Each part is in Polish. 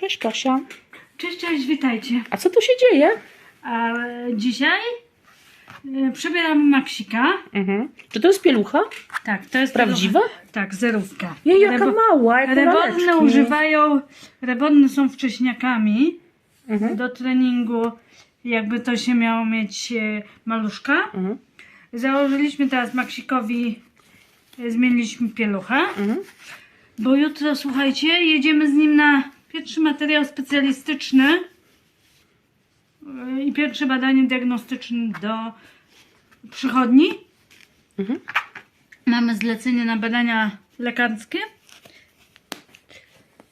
Cześć Kasia. Cześć, cześć, witajcie. A co tu się dzieje? A dzisiaj e, przebieramy Maksika. Mhm. Czy to jest pielucha? Tak, to jest Prawdziwa? Tak, zerówka. Nie, jaka Rebo- mała, jak używają, rebodne są wcześniakami Mhm. do treningu, jakby to się miało mieć e, maluszka. Mhm. Założyliśmy teraz Maksikowi, e, zmieniliśmy pieluchę, Mhm. bo jutro, słuchajcie, jedziemy z nim na pierwszy materiał specjalistyczny e, i pierwsze badanie diagnostyczne do przychodni. Mhm. Mamy zlecenie na badania lekarskie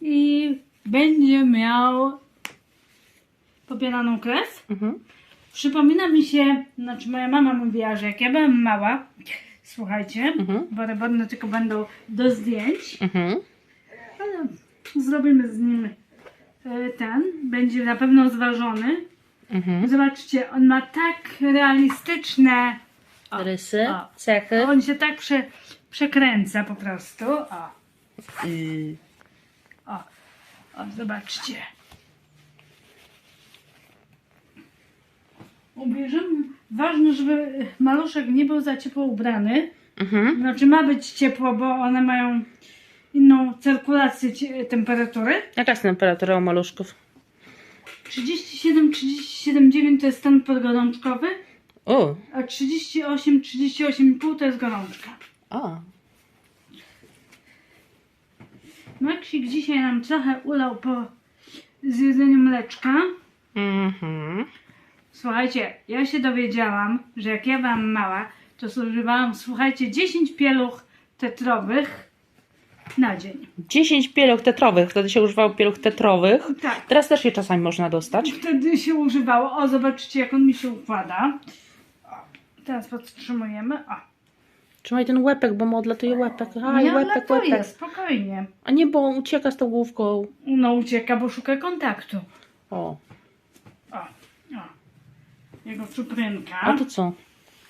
i będzie miał pobieraną krew. Mhm. Przypomina mi się, znaczy moja mama mówiła, że jak ja byłam mała, słuchajcie, Mhm. bo tylko będą do zdjęć, Mhm. Zrobimy z nim e, ten, będzie na pewno zważony. Mhm. Zobaczcie, on ma tak realistyczne, o, Rysy, o. cechy. on się tak prze, przekręca po prostu. O, Y, o, o, zobaczcie. Ubierzemy, ważne, żeby maluszek nie był za ciepło ubrany. Mhm. Znaczy ma być ciepło, bo one mają inną cyrkulację temperatury. Jaka jest temperatura u maluszków? 37, 37,9 to jest stan podgorączkowy, O, a 38, 38,5 to jest gorączka. a. Maksik dzisiaj nam trochę ulał po zjedzeniu mleczka. Mhm. Słuchajcie, ja się dowiedziałam, że jak ja byłam mała, to zużywałam, słuchajcie, 10 pieluch tetrowych na dzień. 10 pieluch tetrowych. Wtedy się używało pieluch tetrowych. Tak. Teraz też je czasami można dostać. Wtedy się używało. O, zobaczcie, jak on mi się układa. O, teraz podtrzymujemy. O, Trzymaj ten łepek, bo mu odlatuje łepek. Aj, nie łepek, odlatuje, łepek. spokojnie. A nie, bo on ucieka z tą główką. No ucieka, bo szuka kontaktu. O, O, o. Jego czuprynka. a tu co?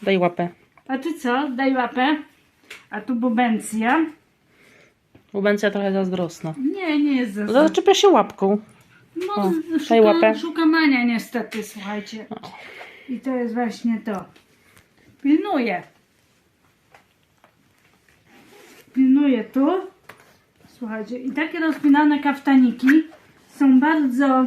Daj łapę. A ty co? Daj łapę. A tu bubencja. Lubencja trochę zazdrosna. Nie, nie jest za Zaczepia się łapką. No, O, szuka, łapę. szuka mania niestety, słuchajcie. I to jest właśnie to. Pilnuje. Pilnuje tu. Słuchajcie, i takie rozpinane kaftaniki są bardzo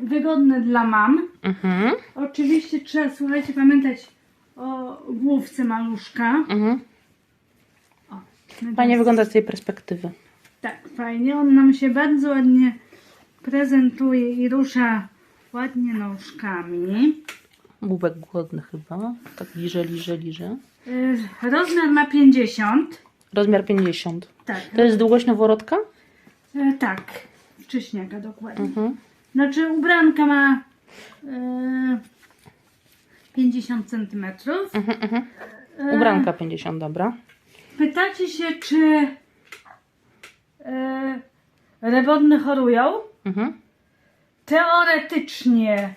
wygodne dla mam. Mhm. Oczywiście trzeba, słuchajcie, pamiętać o główce maluszka. Mhm. Fajnie wygląda z tej perspektywy. Tak, fajnie. On nam się bardzo ładnie prezentuje i rusza ładnie nóżkami. Bubek głodny chyba. Tak liże, liże, liże. Y, Rozmiar ma 50. Rozmiar 50. Tak, To jest długość noworodka? y, tak. Wcześniaka dokładnie. Mhm. Znaczy ubranka ma y, 50 cm. Mhm, mhm. Ubranka 50, dobra. Pytacie się, czy y, rewodne chorują? Mhm. Teoretycznie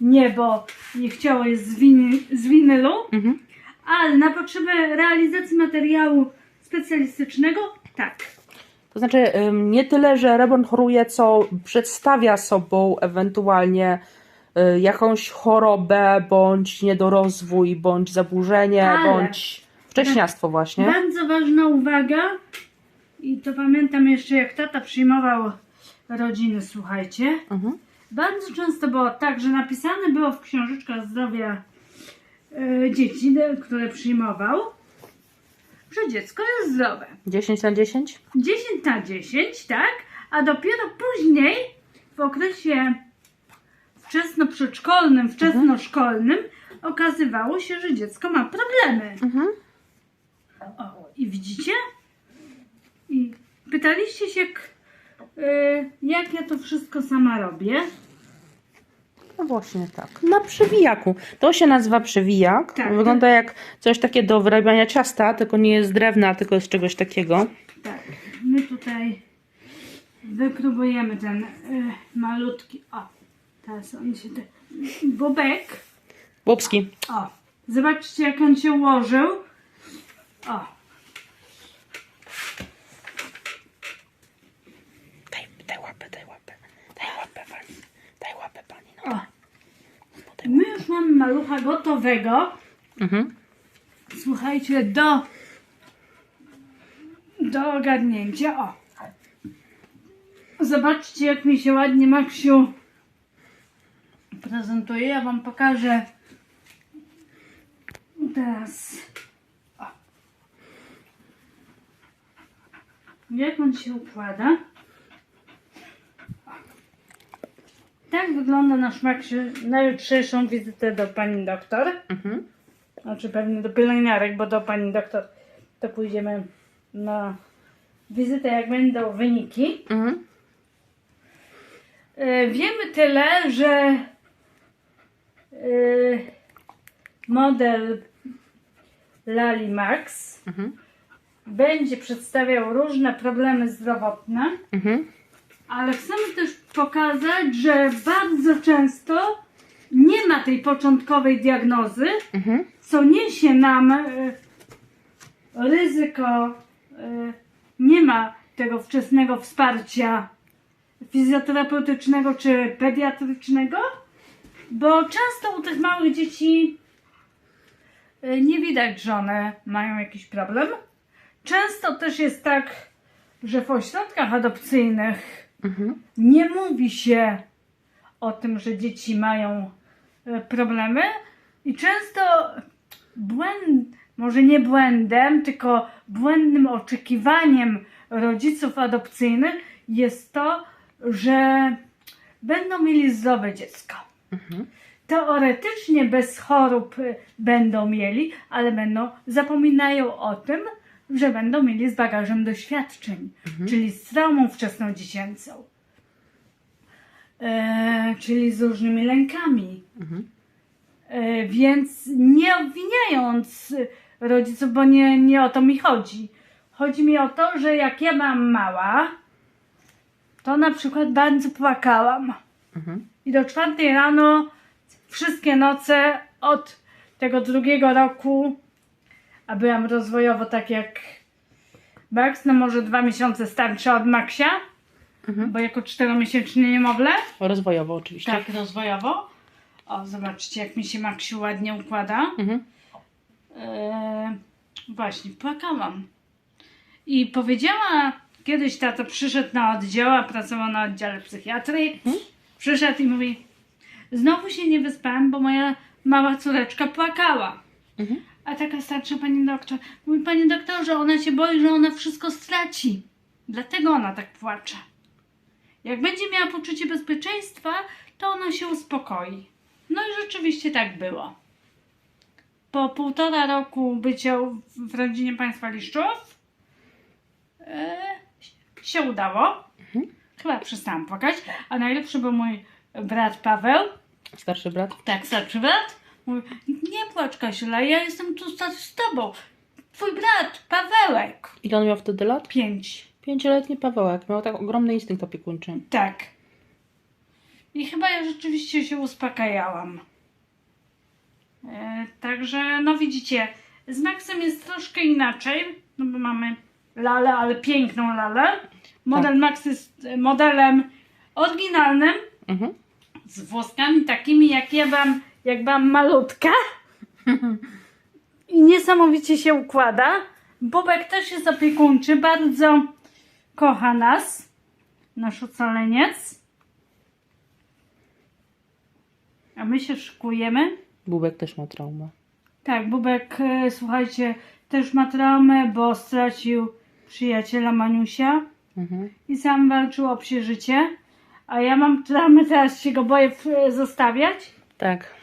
nie, bo ich ciało jest z, winy, z winylu. Mhm. Ale na potrzeby realizacji materiału specjalistycznego, tak. To znaczy, ym, nie tyle, że Reborn choruje, co przedstawia sobą ewentualnie y, jakąś chorobę, bądź niedorozwój, bądź zaburzenie, Ale- bądź wcześniastwo właśnie. Bardzo ważna uwaga, i to pamiętam jeszcze jak tata przyjmował rodziny, słuchajcie. Mhm. Bardzo często było tak, że napisane było w książeczkach zdrowia e, dzieci, które przyjmował, że dziecko jest zdrowe. 10 na 10? 10 na 10, tak? A dopiero później, w okresie wczesno-przedszkolnym, wczesnoszkolnym, okazywało się, że dziecko ma problemy. Mhm. O, i widzicie? I pytaliście się, y, jak ja to wszystko sama robię. No właśnie tak. Na przewijaku. To się nazywa przewijak. Tak. Wygląda jak coś takie do wyrabiania ciasta, tylko nie jest z drewna, tylko jest z czegoś takiego. Tak, my tutaj wypróbujemy ten y, malutki, o, teraz on się, te, bobek, Łopski. o, zobaczcie jak on się ułożył, o. Daj, daj łapę, daj łapę. Daj łapę pani. Daj łapę pani. No. O. My już mamy malucha gotowego. Mhm. Słuchajcie, do do ogarnięcia. O. Zobaczcie, jak mi się ładnie Maksiu prezentuje. Ja Wam pokażę teraz Jak on się układa. Tak wygląda nasz Maksiu na jutrzejszą wizytę do pani doktor. Mhm. Znaczy pewnie do pielęgniarek, bo do pani doktor to pójdziemy na wizytę, jak będą wyniki. Mhm. E, Wiemy tyle, że e, model Lali Max Mhm. Będzie przedstawiał różne problemy zdrowotne, Mhm. ale chcemy też pokazać, że bardzo często nie ma tej początkowej diagnozy, Mhm. co niesie nam e, ryzyko, e, nie ma tego wczesnego wsparcia fizjoterapeutycznego czy pediatrycznego, bo często u tych małych dzieci e, nie widać, że one mają jakiś problem. Często też jest tak, że w ośrodkach adopcyjnych Mhm. nie mówi się o tym, że dzieci mają e, problemy i często błęd, może nie błędem, tylko błędnym oczekiwaniem rodziców adopcyjnych jest to, że będą mieli zdrowe dziecko. Mhm. Teoretycznie bez chorób będą mieli, ale będą zapominają o tym, że będą mieli z bagażem doświadczeń, czyli z traumą wczesnodziecięcą, e, czyli z różnymi lękami. Mhm. E, więc nie obwiniając rodziców, bo nie, nie o to mi chodzi. Chodzi mi o to, że jak ja byłam mała, to na przykład bardzo płakałam. Mhm. I do czwartej rano wszystkie noce od tego drugiego roku, a byłam rozwojowo tak jak Max, no może dwa miesiące starszy od Maxia, Mhm. bo jako czteromiesięczny niemowlę. Rozwojowo oczywiście. Tak, rozwojowo. O, zobaczcie, jak mi się Maksiu ładnie układa. Mhm. Eee, właśnie, płakałam. I powiedziała, kiedyś tato przyszedł na oddział, a pracował na oddziale psychiatrii. Mhm. Przyszedł i mówi, znowu się nie wyspałem, bo moja mała córeczka płakała. Mhm. A taka starsza pani doktor, mówi, panie doktorze, ona się boi, że ona wszystko straci. Dlatego ona tak płacze. Jak będzie miała poczucie bezpieczeństwa, to ona się uspokoi. No i rzeczywiście tak było. Po półtora roku bycia w rodzinie państwa Liszczów e, się udało. Chyba przestałam płakać. A najlepszy był mój brat Paweł. Starszy brat. Tak, starszy brat. Nie płacz Kasiula, ja jestem tu z tobą. Twój brat, Pawełek. Ile on miał wtedy lat? Pięć. Pięcioletni Pawełek. Miał tak ogromny instynkt opiekuńczy. Tak. I chyba ja rzeczywiście się uspokajałam. E, także, no widzicie, z Maxem jest troszkę inaczej, no bo mamy lalę, ale piękną lalę. Model Max jest e, modelem oryginalnym, Mhm. z włoskami takimi, jak ja byłam, jak byłam malutka. I niesamowicie się układa. Bobek też jest opiekuńczy, bardzo kocha nas, nasz ocaleniec. A my się szykujemy. Bubek też ma traumę. Tak, Bubek, e, słuchajcie, też ma traumę, bo stracił przyjaciela Maniusia Mhm. i sam walczył o przeżycie. A ja mam traumę, teraz się go boję zostawiać. Tak.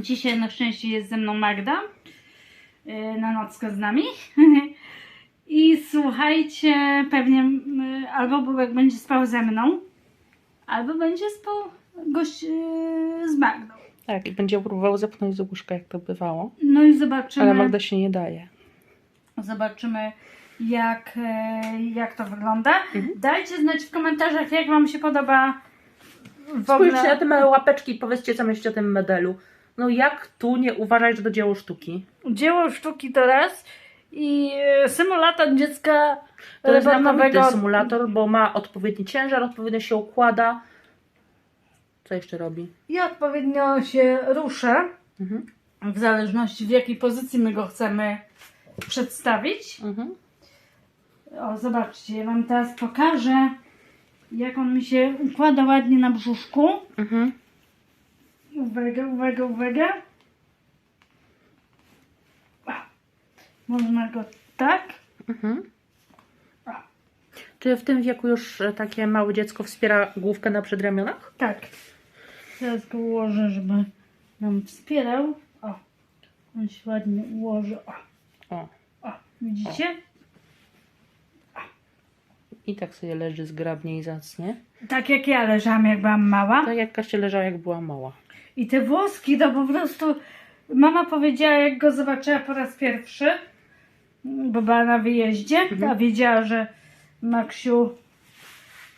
Dzisiaj na szczęście jest ze mną Magda yy, na nockę z nami. I słuchajcie, pewnie yy, albo Bubek będzie spał ze mną, albo będzie spał gość yy, z Magdą. Tak, i będzie próbował zepchnąć z łóżka, jak to bywało. No i zobaczymy, Ale Magda się nie daje. zobaczymy jak, jak to wygląda. Mhm. Dajcie znać w komentarzach, jak Wam się podoba w Spójrzcie na ogóle. te małe łapeczki i powiedzcie, co myślicie o tym modelu. No jak tu nie uważać, że to dzieło sztuki? Dzieło sztuki to raz i yy, symulator dziecka To jest znakomity symulator, bo ma odpowiedni ciężar, odpowiednio się układa. Co jeszcze robi? i odpowiednio się ruszę. Mhm. w zależności w jakiej pozycji my go chcemy przedstawić. Mhm. O, zobaczcie, ja Wam teraz pokażę, jak on mi się układa ładnie na brzuszku. Mhm. Uwaga, uwaga, uwaga. Można go tak. Mhm. Czy w tym wieku już e, takie małe dziecko wspiera główkę na przedramionach? tak. Teraz go ułożę, żeby nam wspierał. O, on się ładnie ułoży. O, O. o widzicie? I tak sobie leży zgrabnie i zacnie. Tak jak ja leżałam, jak byłam mała. Tak jak Kasia leżała, jak była mała. I te włoski to po prostu. Mama powiedziała, jak go zobaczyła po raz pierwszy, bo była na wyjeździe, a wiedziała, że Maksiu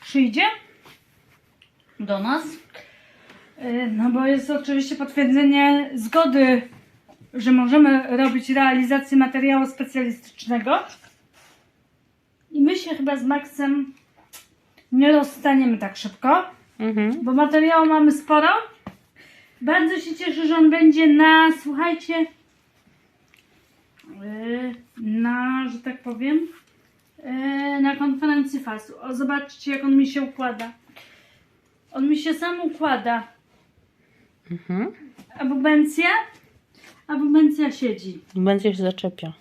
przyjdzie do nas. Y, No bo jest oczywiście potwierdzenie zgody, że możemy robić realizację materiału specjalistycznego. I my się chyba z Maksem nie rozstaniemy tak szybko Mhm. bo materiału mamy sporo. Bardzo się cieszę, że on będzie na, słuchajcie, yy, na, że tak powiem, yy, na konferencji FAS-u. O, zobaczcie, jak on mi się układa. On mi się sam układa. Mhm. Abubencja, abubencja siedzi. Będzie się zaczepia.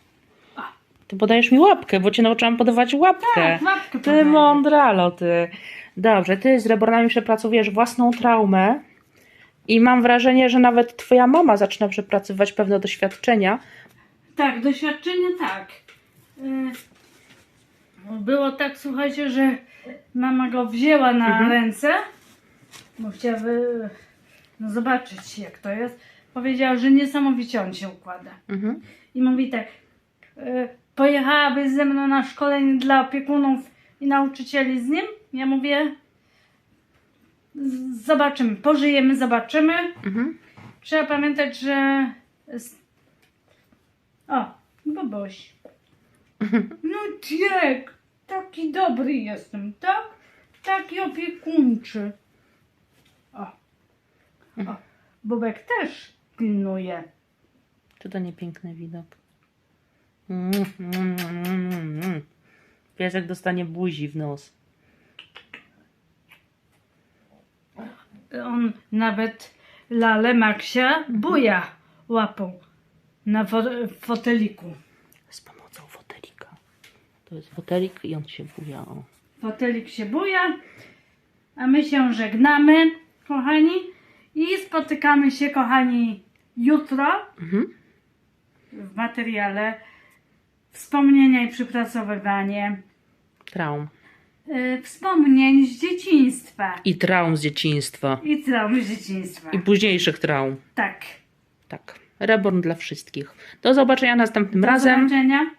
Ty podajesz mi łapkę, bo cię nauczyłam podawać łapkę. Tak, łapkę Ty podaję. mądralo, ty. Dobrze, ty z rebornami przepracowujesz własną traumę i mam wrażenie, że nawet twoja mama zaczyna przepracowywać pewne doświadczenia. Tak, doświadczenie tak. Y, Było tak, słuchajcie, że mama go wzięła na Mhm. ręce, bo chciałaby no, zobaczyć, jak to jest. Powiedziała, że niesamowicie on się układa. Mhm. I mówi tak, y, pojechałabyś ze mną na szkolenie dla opiekunów i nauczycieli z nim? Ja mówię, "Z- zobaczymy, pożyjemy, zobaczymy. Mhm. Trzeba pamiętać, że. O, Boboś. No Diek, taki dobry jestem, tak? Taki opiekuńczy. O. o. Bobek też pilnuje. Czy to nie piękny widok? Mm, mm, mm, mm. Piesek dostanie buzi w nos. On nawet lalę Maksia buja łapą na fo- foteliku. Z pomocą fotelika. To jest fotelik i on się buja. O. Fotelik się buja, a my się żegnamy, kochani, i spotykamy się, kochani, jutro Mhm. w materiale Wspomnienia i przypracowywanie Traum. Y, wspomnień z dzieciństwa I traum z dzieciństwa. i traum z dzieciństwa. I późniejszych traum. Tak. Tak. Reborn dla wszystkich. Do zobaczenia następnym Do razem. zobaczenia.